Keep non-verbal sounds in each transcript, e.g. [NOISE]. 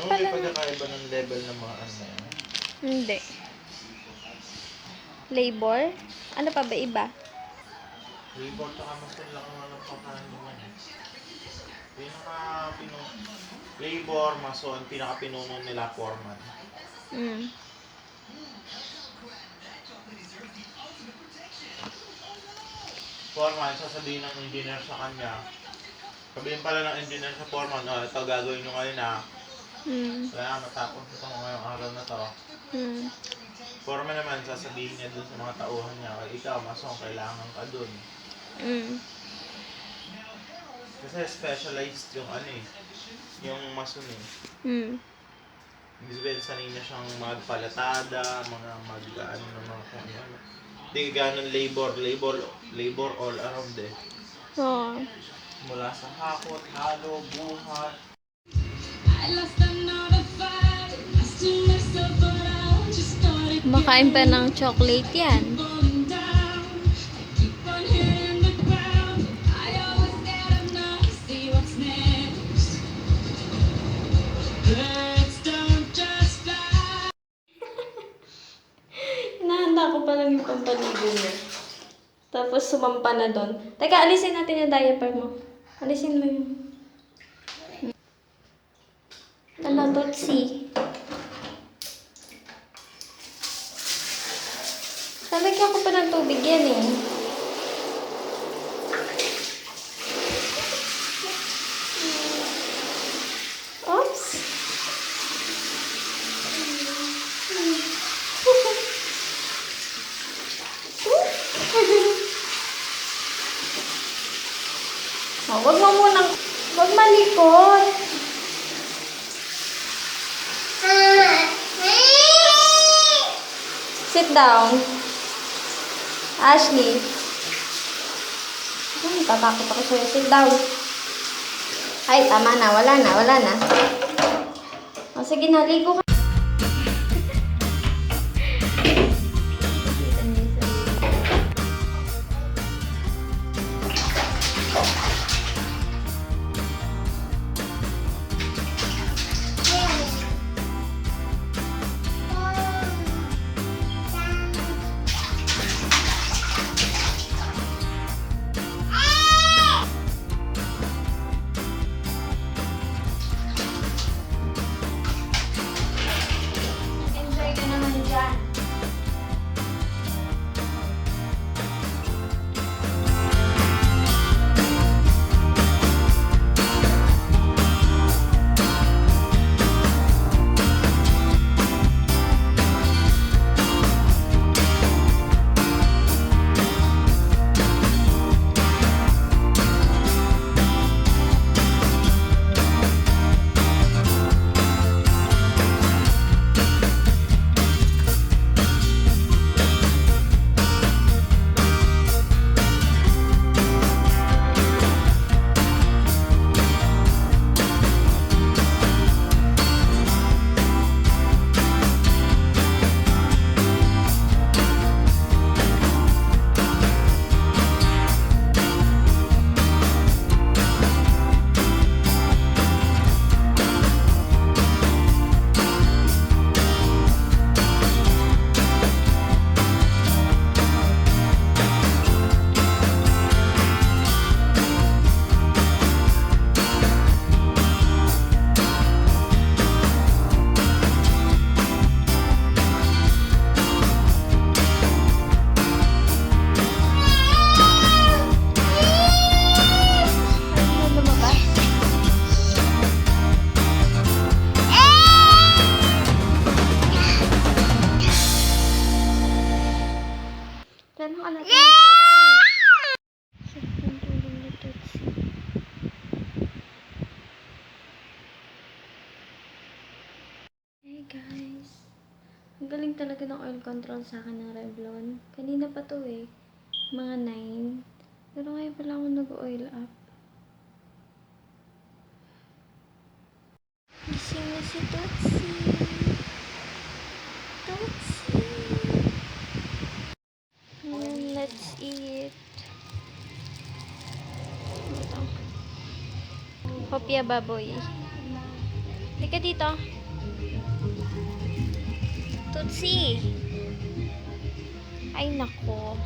Ano pala. may pagkakaiba ng level ng mga ano yan? Hindi. Labor? Ano pa ba iba? Labor tsaka mas lang ang ano pangkain naman eh. Pinaka pino labor, mason, pinaka pinuno nila foreman. Mm. Foreman, sasabihin ng engineer sa kanya. Sabihin pala ng engineer sa foreman, oh, ito gagawin nyo ngayon na. Mm. Kaya matapos ito ngayong araw na to. Mm. Foreman naman, sasabihin niya dun sa mga tauhan niya, ikaw, mason, kailangan ka dun. Mm. Kasi specialized yung ano eh, yung mason eh. Mm. Ibig sabihin, sanay na siyang magpalatada, mga mag, ano, ng mga kung ano. Hindi ganun labor, labor, labor all around eh. Oo. Mula sa hakot, halo, buhat. Makain pa ng chocolate yan. Hinahanda ko pa lang yung pampaligo niya. Tapos sumampa na doon. Teka, alisin natin yung diaper mo. Alisin mo yun. Ano, Totsi? Lalagyan ko pa ng tubig yan eh. Oops. [LAUGHS] oh, wag mo munang, wag malikot. Sit down. Ashley. Ay, tatakot ako sa'yo. Sit down. Ay, tama na. Wala na, wala na. O, sige na. Ligo ka. Plano ka natin. Hey guys. Ang galing talaga ng oil control sa akin ng Revlon. Kanina pa to eh. Mga 9. Pero ngayon pala ako nag-oil up. Gising na si. Tootsie. Hopya baboy. Halika dito. Tootsie. Ay, nako.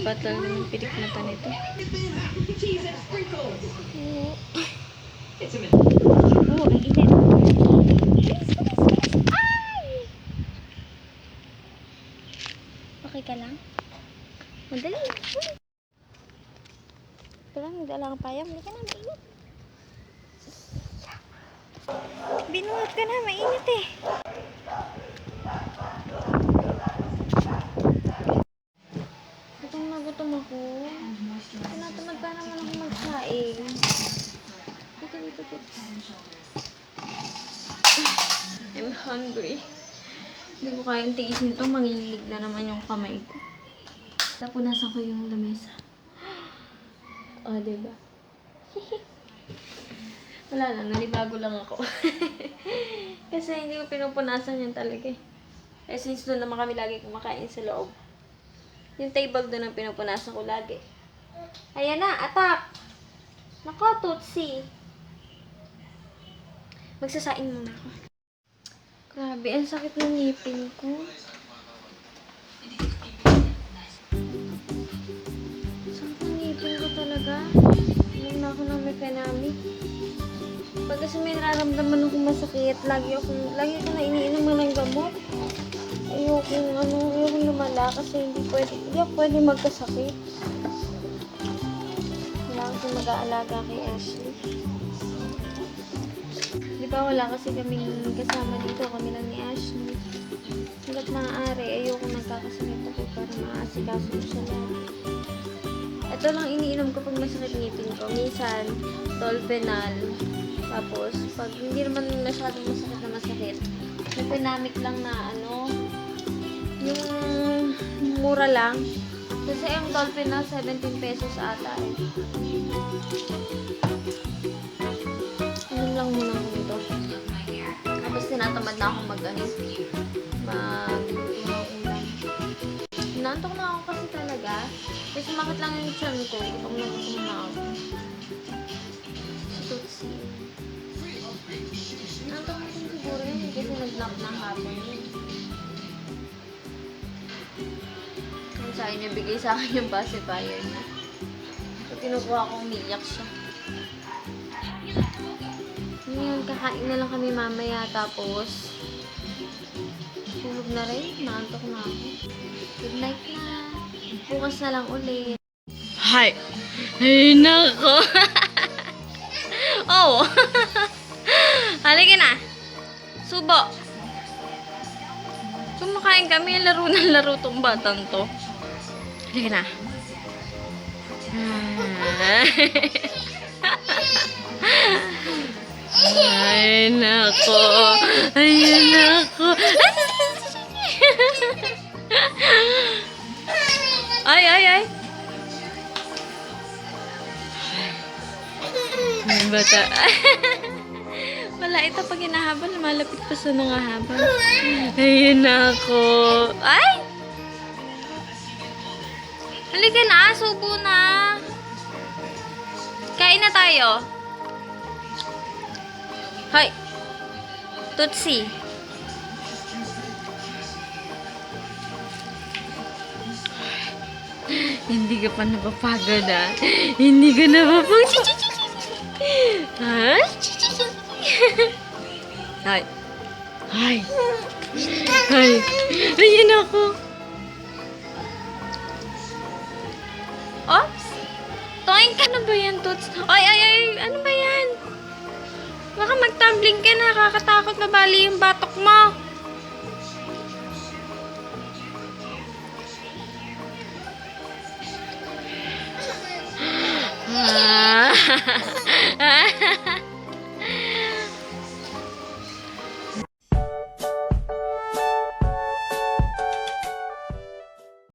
Haba talaga ng pilik mata nito. Oh, ang init. Okay ka lang? Madali. Wala, nagdala kang payam. Hindi ka na, mainit. Binuhat ka na, mainit eh. Gutom ako. Tinatamad pa naman ako magsaing. Dito, dito, dito. [LAUGHS] I'm hungry. Hindi ko kayang tiisin ito. Mangilig na naman yung kamay ko. Tapunasan ko yung lamesa. O, [GASPS] oh, diba? [LAUGHS] Wala lang, nanibago lang ako. [LAUGHS] Kasi hindi ko pinupunasan yan talaga eh. Eh, since doon naman kami lagi kumakain sa loob. Yung table doon ang pinupunasan ko lagi. Ayan na, atak! Nako, Tutsi. Magsasain muna ako. Grabe, ang sakit ng ngipin ko. Sakit ng ngipin ko talaga. Inom na ako ng mekanami. Pag kasi may nararamdaman akong masakit, lagi ako, lagi ko na iniinom ng gamot. Ayoko, ano, ayoko lumala kasi hindi pwede, hindi ako pwede magkasakit. Kailangan ko mag-aalaga kay Ashley. Di ba wala kasi kaming kasama dito, kami lang ni Ashley. Hanggat maaari, ayoko nagkakasakit ako para maasikaso siya lahat. Ito lang iniinom ko pag masakit ngipin ko. Minsan, Dolphinal. Tapos, pag hindi naman masyadong masakit na masakit, Economic lang na ano, yung mura lang. Kasi yung dolphin na 17 pesos ata eh. Inom lang muna ko dito. Tapos tinatamad na ako mag ano, mag ulam. Nantok na ako kasi talaga. Kasi sumakit lang yung tiyan ko. Gutom na gutom na ako. Si Tutsi. Nantok na siguro yun kasi nag-nap ng hapon yun. Sa akin bigay sa akin yung pacifier niya. So, kinukuha ko, umiyak siya. Ngayon, kakain na lang kami mamaya. Tapos, tulog na rin. Naantok na ako. Good night na. Bukas na lang ulit. Hi! Ay, nako! [LAUGHS] oh! [LAUGHS] Halika na! Subo! Kumakain kami, laro na laro tong batang to. Halika na. Ay, nako. Ay, nako. Ay, ay, ay. Ay, bata. Wala, ito pag hinahabol, malapit pa sa nangahabol. Ayun ako. Ay! Halika na, subo na. Kain na tayo. Hoy! Tutsi. [LAUGHS] Hindi ka pa napapagod ah. Hindi ka napapagod. Ha? Hoy. Hi. Hi. Ayan ako. Oops. Toink ka na ba yan, Toots? Ay, ay, ay. Ano ba yan? Baka mag-tumbling ka na. Nakakatakot mabali yung batok mo.